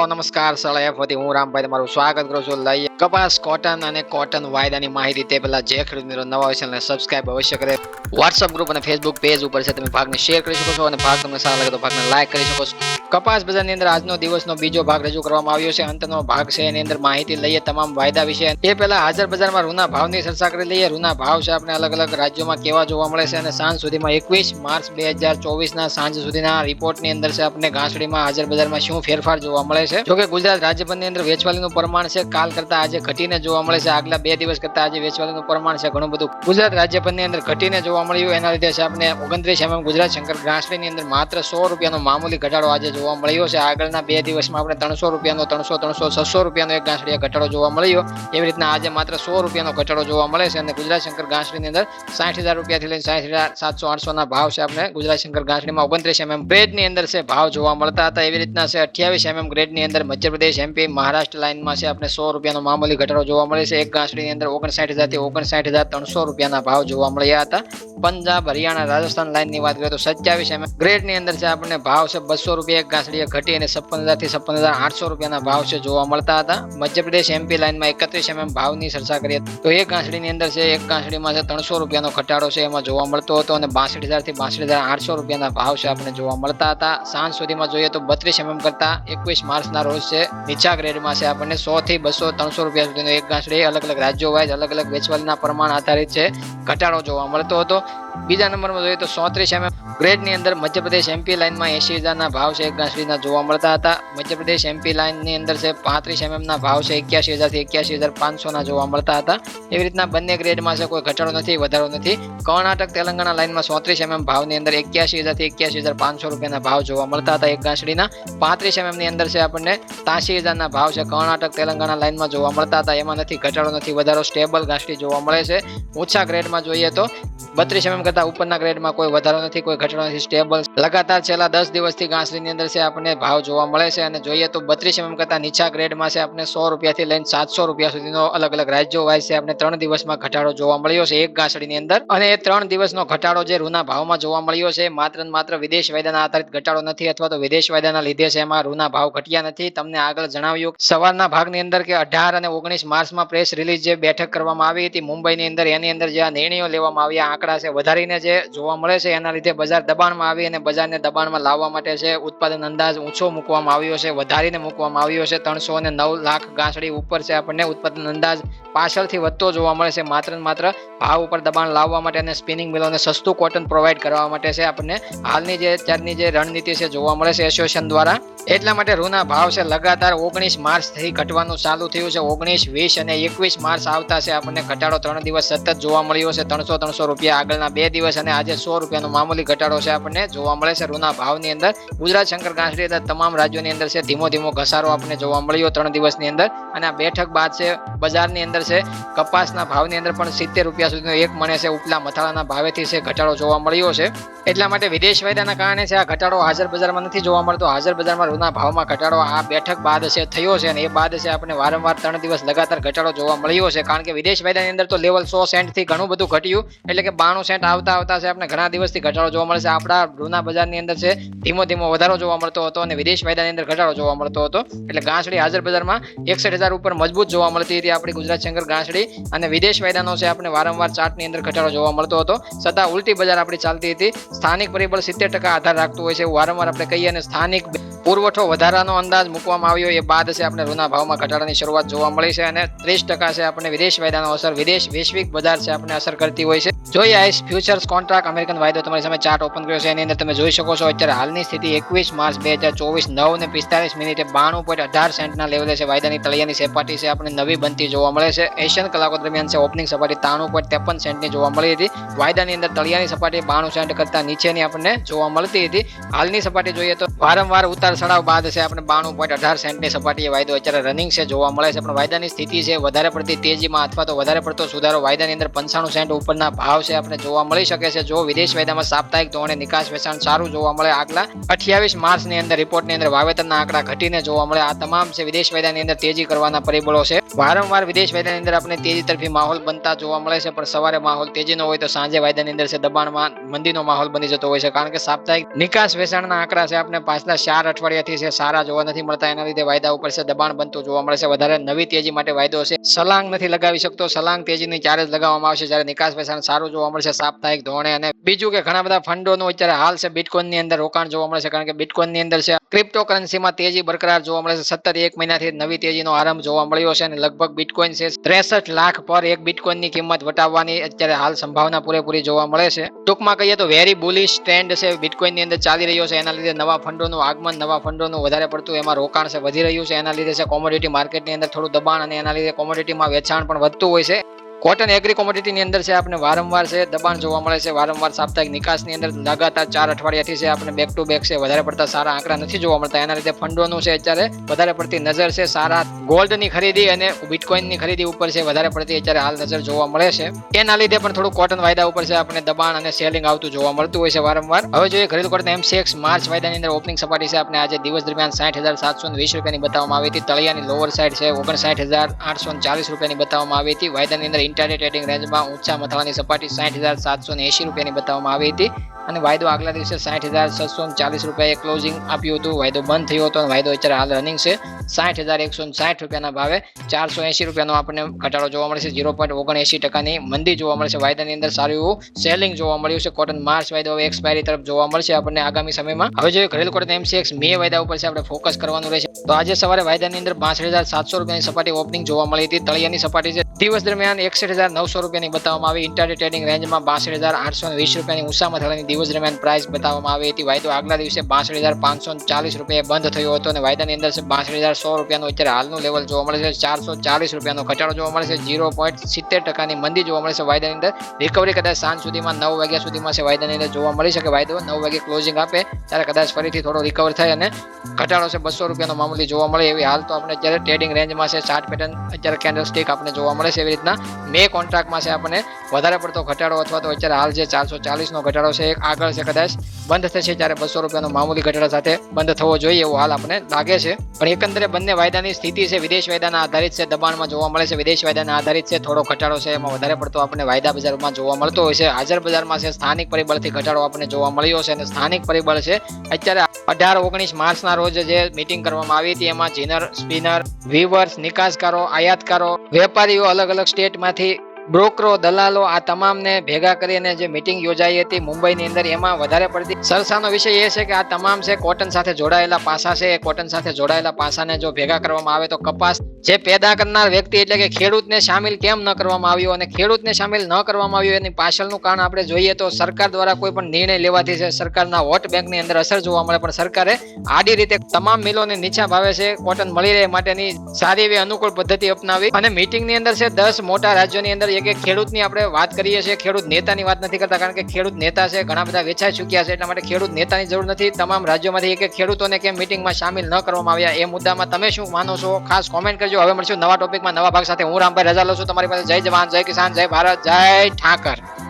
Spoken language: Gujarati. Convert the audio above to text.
હેલો નમસ્કાર સળા એફ હું રામભાઈ તમારું સ્વાગત કરું છું. લઈ કપાસ કોટન અને કોટન વાયદાની માહિતી તે પહેલા જે ખેડૂત નવા હોય છે સબસ્ક્રાઇબ અવશ્ય કરે વોટ્સઅપ ગ્રુપ અને ફેસબુક પેજ ઉપર છે, તમે ભાગને શેર કરી શકો છો અને ભાગ તમને સારા લાગે તો ભાગને લાઈક કરી શકો છો. કપાસ બજારની અંદર આજનો દિવસનો બીજો ભાગ રજૂ કરવામાં આવ્યો છે. અંતનો ભાગ છે એની અંદર માહિતી લઈએ તમામ વાયદા વિશે. એ પહેલા હાજર બજારમાં રૂના ભાવની ચર્ચા કરી લઈએ. રૂના ભાવ છે આપણે અલગ અલગ રાજ્યોમાં કેવા જોવા મળે છે અને સાંજ સુધીમાં એકવીસ માર્ચ બે હજાર ચોવીસના સાંજ સુધીના રિપોર્ટની અંદર છે આપણે ઘાસડીમાં હાજર બજારમાં શું ફેરફાર જોવા મળે છે. જોકે ગુજરાત રાજ્યભરની અંદર વેચવાલીનું પ્રમાણ છે. કાલ કરતા આજે ઘટીને જોવા મળે છે. આગલા બે દિવસ કરતા આજે વેચવાલીનું પ્રમાણ છે ઘણું બધું. ગુજરાત રાજ્યભરની અંદર ઘટીને જોવા મળ્યું. એના લીધે છે આપણે ઓગણત્રીસ એમએમ ગુજરાત શંકર ઘાસડીની અંદર માત્ર સો રૂપિયાનો મામૂલી ઘટાડો આજે જોવા મળ્યો છે. આગળના બે દિવસમાં આપણે ત્રણસો રૂપિયાનો ત્રણસો ત્રણસો, છસો રૂપિયાનો એક ઘાસડીએ ઘટાડો જોવા મળ્યો. એવી રીતના આજે માત્ર સો રૂપિયાનો ઘટાડો જોવા મળે છે અને ગુજરાત શંકર ઘાસડીની અંદર સાઠ હજાર રૂપિયાથી લઈને સાઠ હજાર સાતસો આઠસોના ભાવ છે આપણે ગુજરાત શંકર ઘાસડીમાં ઓગણત્રીસ એમએમ ગ્રેડની અંદર છે ભાવ જોવા મળતા હતા. એવી રીતના છે અઠ્યાવીસ એમએમ ગ્રેડની અંદર મધ્યપ્રદેશ એમપી મહારાષ્ટ્ર લાઇનમાં છે આપણે સો રૂપિયાનો મામૂલી ઘટાડો જોવા મળે છે. એક ઘાસડીની અંદર ઓગણસાઠ હજારથી ઓગણસાઠ હજાર ત્રણસો રૂપિયાના ભાવ જોવા મળ્યા હતા. પંજાબ, હરિયાણા, રાજસ્થાન લાઇનની વાત કરીએ તો સત્યાવીસ એમએમ ગ્રેડની અંદર છે આપણને ભાવ છે બસો રૂપિયા ઘાસડીએ ઘટી અને છપ્પન હજારથી છપ્પન હજાર આઠસો રૂપિયાના ભાવ છે જોવા મળતા હતા. મધ્યપ્રદેશ એમપી લાઇનમાં એકત્રીસ એમએમ ભાવની ચર્ચા કરીએ તો એક ઘાસડીની અંદર છે, એક ઘાસડીમાં છે ત્રણસો રૂપિયાનો ઘટાડો છે એમાં જોવા મળતો હતો અને બાસઠ હજારથી બાસઠ હજાર આઠસો રૂપિયાના ભાવ છે આપણે જોવા મળતા હતા. સાંજ સુધીમાં જોઈએ તો બત્રીસ એમએમ કરતા એકવીસ માર્ચના રોજ છે, નીચા ગ્રેડમાં છે આપણને સો થી બસો ત્રણસો રૂપિયા સુધીનો એક ઘાસડી અલગ અલગ રાજ્યો વાઇઝ અલગ અલગ વેચવાલીના પ્રમાણ આધારિત છે. ઘટાડો જોવા મળતો હતો. બીજા નંબરમાં જોઈએ તો સોત્રીસ એમએમ ગ્રેડની અંદર મધ્યપ્રદેશ એમપી લાઇનમાં એસી હજારના ભાવ છે એક જોવા મળતા હતા. મધ્યપ્રદેશ એમપી લાઇનની અંદર છે પાંત્રીસ એમએમના ભાવ છે એક્યાસી હજારથી એક્યાસી હજાર પાંચસોના જોવા મળતા હતા. એવી રીતના બંને ગ્રેડમાં છે કોઈ ઘટાડો નથી, વધારો નથી. કર્ણાટક, તેલંગાણા લાઇનમાં સોત્રીસ એમએમ ભાવની અંદર એક્યાસી હજારથી એક્યાસી હજાર પાંચસો રૂપિયાના ભાવ જોવા મળતા હતા એક ગાંસડીના. પાંત્રીસ એમએમની અંદર છે આપણને ત્યાસી હજારના ભાવ છે, કર્ણાટક, તેલંગાણા લાઇનમાં જોવા મળતા હતા. એમાં નથી, ઘટાડો નથી, વધારો સ્ટેબલ ઘાસડી જોવા મળે છે. ઓછા ગ્રેડમાં જોઈએ તો બત્રીસ એમએમ કરતા ઉપરના ગ્રેડમાં કોઈ વધારો નથી, કોઈ ઘટાડો નથી સ્ટેબલ લગાતાર છેલ્લા દસ દિવસથી ઘાસડીની અંદર છે આપણને ભાવ જોવા મળે છે અને જોઈએ તો બત્રીસ એમએમ કરતા નીચા ગ્રેડમાં છે આપણે સો રૂપિયાથી લઈને સાતસો રૂપિયા સુધીનો અલગ અલગ રાજ્યો વાઇઝ છે આપણે ત્રણ દિવસમાં ઘટાડો જોવા મળ્યો છે, એક ઘાસડીની અંદર. અને એ ત્રણ દિવસનો ઘટાડો જે રૂના ભાવમાં જોવા મળ્યો છે, માત્ર માત્ર વિદેશ વાયદાના આધારિત ઘટાડો નથી અથવા તો વિદેશ વાયદાના લીધે છે, એમાં રૂના ભાવ ઘટ્યા નથી. તમને આગળ જણાવ્યું, સવારના ભાગની અંદર કે અઢાર અને ઓગણીસ માર્ચમાં પ્રેસ રિલીઝ જે બેઠક કરવામાં આવી હતી, મુંબઈની અંદર એની અંદર જે આ નિર્ણયો લેવામાં આવ્યા, આંકડા છે વધારીને જે જોવા મળે છે, એના લીધે બજાર દબાણમાં આવી અને બજારને દબાણમાં લાવવા માટે છે ઉત્પાદન અંદાજ ઊંચો મૂકવામાં આવ્યો છે, વધારીને મૂકવામાં આવ્યો છે. ત્રણસો અને નવ લાખ ગાંસડી ઉપર છે આપણને ઉત્પાદન અંદાજ પાછળથી વધતો જોવા મળે છે. માત્ર ને માત્ર ભાવ ઉપર દબાણ લાવવા માટે અને સ્પિનિંગ મિલોને સસ્તું કોટન પ્રોવાઈડ કરવા માટે છે આપણને હાલની જે અત્યારની જે રણનીતિ છે જોવા મળે છે એસોસિએશન દ્વારા. એટલા માટે રૂના ભાવ છે લગાતાર ઓગણીસ માર્ચથી ઘટવાનું ચાલુ થયું છે. ઓગણીસ, વીસ અને એકવીસ માર્ચ આવતા છે આપણને ઘટાડો ત્રણ દિવસ સતત જોવા મળ્યો છે. ત્રણસો ત્રણસો રૂપિયા આગળના બે દિવસ અને આજે સો રૂપિયાનો મામૂલી ઘટાડો છે આપણને જોવા મળે છે રૂના ભાવની અંદર. ગુજરાત શંકર ઘાસડી તમામ રાજ્યોની અંદર છે, ધીમો ધીમો ઘસારો આપણને જોવા મળ્યો ત્રણ દિવસની અંદર. અને આ બેઠક બાદ છે, બજારની અંદર છે, કપાસના ભાવની અંદર પણ સિત્તેર રૂપિયા સુધીનો એક મણે છે, ઉપલા મથાળાના ભાવેથી છે, ઘટાડો જોવા મળ્યો છે. એટલા માટે વિદેશ વાયદાના કારણે છે, આ ઘટાડો હાજર બજારમાં નથી જોવા મળતો. હાજર બજારમાં રૂના ભાવમાં ઘટાડો આ બેઠક બાદ છે, થયો છે અને એ બાદ છે આપણે વારંવાર ત્રણ દિવસ લગાતાર ઘટાડો જોવા મળ્યો છે. કારણ કે વિદેશ વાયદાની અંદર તો લેવલ સો સેન્ટથી ઘણું બધું ઘટ્યું. એટલે કે બાણું સેન્ટ આવતા આવતા છે આપણે ઘણા દિવસથી ઘટાડો જોવા મળે છે. આપણા રૂના બજારની અંદર છે, ધીમો ધીમો વધારો જોવા મળતો હતો અને વિદેશ વાયદાની અંદર ઘટાડો જોવા મળતો હતો. એટલે ગાંસડી હાજર બજારમાં એકસઠ હજાર ઉપર મજબૂત જોવા મળતી હતી આપણી ગુજરાત શંકર ગાંસડી. અને વિદેશ વાયદાનો છે આપણે વારંવાર ચાર્ટની અંદર ઘટાડો જોવા મળતો હતો. છતાં ઉલટી બજાર આપણી ચાલતી હતી. સ્થાનિક પરિબળ સિત્તેર ટકા આધાર રાખતું હોય છે, એવું વારંવાર આપણે કહીએ અને સ્થાનિક પુરવઠો વધારાનો અંદાજ મૂકવામાં આવ્યો. એ બાદ છે આપણે રૂના ભાવમાં ઘટાડાની શરૂઆત જોવા મળી છે અને ત્રીસ ટકા છે આપણે વિદેશ વાયદાનો અસર. વિદેશ વૈશ્વિક બજાર છે આપણે અસર કરતી હોય છે. જોઈએ આઈસ ફ્યુચર્સ કોન્ટ્રાક્ટ અમેરિકન વાયદો તમારી સામે ચાર્ટ ઓપન કર્યો છે. એની અંદર તમે જોઈ શકો છો અત્યારે હાલની સ્થિતિ એકવીસ માર્ચ બે હજાર ચોવીસ નવ ને પિસ્તાલીસ મિનિટે બાણું પોઈન્ટ અઢાર સેન્ટના લેવલે છે. વાયદાની તળિયાની સપાટી છે આપણે નવી બનતી જોવા મળે છે. એશિયન કલાકો દરમિયાન છે ઓપનિંગ સપાટી ત્રાણું પોઈન્ટ ત્રેપન સેન્ટની જોવા મળી હતી. વાયદાની અંદર તળિયાની સપાટી બાણું સેન્ટ કરતા નીચેની આપણને જોવા મળતી હતી. હાલની સપાટી જોઈએ તો વારંવાર ઉતાર ચડાવ બાદ છે, આપણે બાણું પોઈન્ટ અઢાર સેન્ટની સપાટીએ વાયદો અત્યારે રનિંગ છે, જોવા મળે છે, પણ વાયદાની સ્થિતિ છે, વધારે પડતી તેજીમાં અથવા તો વધારે પડતો સુધારો વાયદાની અંદર પંચાણું સેન્ટ ઉપરના ભાવ છે, આપણે જોવા મળી શકે છે, જો વિદેશ વાયદામાં સાપ્તાહિક ધોરણે નિકાસ વેચાણ સારું જોવા મળે, આગલા અઠ્યાવીસ માર્ચની અંદર રિપોર્ટની અંદર વાવેતરના આંકડા ઘટીને જોવા મળે, આ તમામ છે, વિદેશ વાયદાની અંદર તેજી કરવાના પરિબળો છે. વારંવાર વિદેશ વાયદાની અંદર આપણે તેજી તરફી માહોલ બનતા જોવા મળે છે, પણ સવારે માહોલ તેજીનો હોય તો સાંજે વાયદાની અંદર છે, દબાણમાં મંદીનો માહોલ બની જતો હોય છે, કારણ કે સાપ્તાહિક નિકાસ વેચાણના આંકડા છે, આપણે પાછલા ચાર અઠવાડિયાથી છે, સારા જોવા નથી મળતા. એના લીધે વાયદા ઉપર છે, દબાણ બનતું જોવા મળે છે. વધારે નવી તેજી માટે વાયદો છે. સલાંગ નથી લગાવી શકતો. સલાંગ તેજીની ચાર્જ લગાવવામાં આવશે. જ્યારે નિકાસ પૈસાને સારું જોવા મળશે સાપ્તાહિક ધોરણે. અને બીજું કે ઘણા બધા ફંડોનું અત્યારે હાલ છે, બિટકોઇનની અંદર રોકાણ જોવા મળે છે. કારણ કે બિટકોઇનની અંદર છે, ક્રિપ્ટોકરન્સીમાં તેજી બરકરાર જોવા મળે છે. સતત એક મહિનાથી નવી તેજીનો આરંભ જોવા મળ્યો છે. અને લગભગ બિટકોઇન છે, ત્રેસઠ લાખ પર એક બિટકોઇનની કિંમત વટાવવાની અત્યારે હાલ સંભાવના પૂરેપૂરી જોવા મળે છે. ટૂંકમાં કહીએ તો વેરી બુલિશ ટ્રેન્ડ છે, બિટકોઇનની અંદર ચાલી રહ્યો છે. એના લીધે નવા ફંડોનું આગમન નવા ફંડોનું વધારે પડતું એમાં રોકાણ છે, વધી રહ્યું છે. એના લીધે છે કોમોડિટી માર્કેટની અંદર થોડું દબાણ અને એના લીધે કોમોડિટીમાં વેચાણ પણ વધતું હોય છે. કોટન એગ્રી કોમોડિટીની અંદર છે આપણે વારંવાર છે, દબાણ જોવા મળે છે, વારંવાર સાપ્તાહિક નિકાસની અંદર લગાતાર ચાર અઠવાડિયાથી છે આપણે બેક ટુ બેક છે, વધારે પડતા સારા આંકડા નથી જોવા મળતા. એના લીધે ફંડોનું છે અત્યારે વધારે પડતી નજર છે, સારા ગોલ્ડની ખરીદી અને બિટકોઇનની ખરીદી ઉપર છે, વધારે પડતી અત્યારે હાલ નજર જોવા મળે છે. એના લીધે પણ થોડું કોટન વાયદા ઉપર છે આપણે દબાણ અને સેલિંગ આવતું જોવા મળતું હોય છે વારંવાર. હવે જોઈએ ખરીદ એમ એમસીએક્સ માર્ચ વાયદાની અંદર ઓપનિંગ સપાટી છે આપણે આજે દિવસ દરમિયાન સાઠ હજાર સાતસો વીસ રૂપિયાની બતાવવામાં આવી હતી. તળિયાની લોઅર સાઈડ છે, ઓગણસાઠ હજાર આઠસો ચાલીસ રૂપિયાની બતાવવામાં આવી હતી. વાયદાની અંદર ઇન્ટરડે ટ્રેડિંગ રેન્જમાં ઊંચા થવાની સપાટી સાઠ હજાર સાતસો ને એંશી રૂપિયાની બતાવવામાં આવી હતી. અને વાયદો આગલા દિવસે સાઠ હજાર છસો ચાલીસ રૂપિયાએ ક્લોઝિંગ આપ્યું હતું. વાયદો બંધ થયો હતો અને વાયદો અત્યારે હાલ રનિંગ છે. સાઠ હજાર એકસો સાઠ રૂપિયાના ભાવે ચારસો એંશી રૂપિયાનો આપણને ઘટાડો જોવા મળે છે. ઝીરો પોઈન્ટ ઓગણએંશી ટકાની મંદી જોવા મળે છે. વાયદાની અંદર સારું એવું સેલિંગ જોવા મળ્યું છે. કોટન માર્ચ વાયદો હવે એક્સપાયરી તરફ જોવા મળશે. આપણને આગામી સમયમાં હવે જોઈએ ઘરેલું કોટન એમસીએક્સ મે વાયદા ઉપર છે. આપણે ફોકસ કરવાનું રહેશે. તો આજે સવારે વાયદાની અંદર બાસઠ હજાર સાતસો રૂપિયાની સપાટી ઓપનિંગ જોવા મળી હતી. તળિયાની સપાટી છે દિવસ દરમિયાન એકસઠ હજાર નવસો રૂપિયાની બતાવવામાં આવી. ઇન્ટરડે ટ્રેડિંગ રેન્જમાં બાસઠ હજાર આઠસો વીસ રૂપિયાની ઊંચામાં થવાની દિવસ દરમિયાન પ્રાઇસ બતાવવામાં આવી હતી. વાયદો આગલા દિવસે બાસઠ હજાર પાંચસો ચાલીસ રૂપિયા બંધ થયો હતો અને વાયદાની અંદર બાસઠ હજાર સો રૂપિયાનું અત્યારે હાલનું લેવલ જોવા મળે છે. ચારસો ચાલીસ રૂપિયાનો ઘટાડો જોવા મળે છે. ઝીરો પોઈન્ટ સિત્તેર ટકાની મંદી જોવા મળે છે. વાયદાની અંદર રિકવરી કદાચ સાંજ સુધીમાં નવ વાગ્યા સુધીમાં છે. વાયદાની અંદર જોવા મળી શકે. વાયદો નવ વાગે ક્લોઝિંગ આપે, ત્યારે કદાચ ફરીથી થોડો રિકવર થાય અને ઘટાડો છે. બસો રૂપિયાનો મામૂલી જોવા મળે એવી હાલ તો આપણે અત્યારે ટ્રેડિંગ રેન્જમાં છે. ચાર્ટ પેટર્ન અત્યારે કેન્ડલ સ્ટીક આપણે જોવા મળે છે એવી રીતના. મે કોન્ટ્રાક્ટમાં છે આપણને વધારે પડતો ઘટાડો અથવા તો અત્યારે હાલ જે ચારસો ચાલીસનો ઘટાડો છે એક આગળ છે કદાચ. બંધ થશે ત્યારે બસો રૂપિયાનો મામૂલી ઘટાડા સાથે બંધ થવો જોઈએ એવું હાલ આપણને લાગે છે. પણ એકંદરે બંને વાયદાની સ્થિતિ છે, વિદેશ વાયદાના આધારિત છે, દબાણમાં જોવા મળે છે. વિદેશ વાયદાના આધારિત છે, થોડો ઘટાડો છે, એમાં વધારે પડતો આપણને વાયદા બજારમાં જોવા મળતો હોય છે. હાજર બજારમાં છે, સ્થાનિક પરિબળથી ઘટાડો આપણને જોવા મળ્યો છે અને સ્થાનિક પરિબળ છે, અત્યારે અઢાર, ઓગણીસ માર્ચના રોજ જે મીટિંગ કરવામાં આવી હતી, એમાં જીનર, સ્પિનર વીવર્સ નિકાસકારો, આયાતકારો, વેપારીઓ અલગ અલગ સ્ટેટમાંથી બ્રોકરો, દલાલો આ તમામને ભેગા કરીને જે મીટિંગ યોજાઈ હતી મુંબઈની અંદર, એમાં વધારે પડતી સરસાનો વિષય એ છે કે આ તમામ છે કોટન સાથે જોડાયેલા પાસા છે. કોટન સાથે જોડાયેલા પાસાને જો ભેગા કરવામાં આવે તો કપાસ જે પેદા કરનાર વ્યક્તિ એટલે કે ખેડૂતને સામેલ કેમ ન કરવામાં આવ્યો અને ખેડૂતને સામેલ ન કરવામાં આવ્યો એની પાછળનું કારણ આપણે જોઈએ તો સરકાર દ્વારા કોઈ પણ નિર્ણય લેવાથી છે, સરકારના વોટ બેંકની અંદર અસર જોવા મળે, પણ સરકારે આડી રીતે તમામ મિલોને નીચા ભાવે છે, કોટન મળી રહે માટેની સારી એવી અનુકૂળ પદ્ધતિ અપનાવી અને મીટિંગની અંદર છે, દસ મોટા રાજ્યોની અંદર એક એક ખેડૂતની આપણે વાત કરીએ છીએ, ખેડૂત નેતાની વાત નથી કરતા, કારણ કે ખેડૂત નેતા છે, ઘણા બધા વેચાઈ ચૂક્યા છે, એટલા માટે ખેડૂત નેતાની જરૂર નથી. તમામ રાજ્યોમાંથી એક ખેડૂતોને કેમ મિટિંગમાં સામેલ ન કરવામાં આવ્યા, એ મુદ્દામાં તમે શું માનો છો? ખાસ કોમેન્ટ કરજો. હવે મળશું નવા ટોપિકમાં નવા ભાગ સાથે. હું રામભાઈ રજા લઉં છું. તમારી પાસે જય જવાન, જય કિસાન, જય ભારત, જય ઠાકર.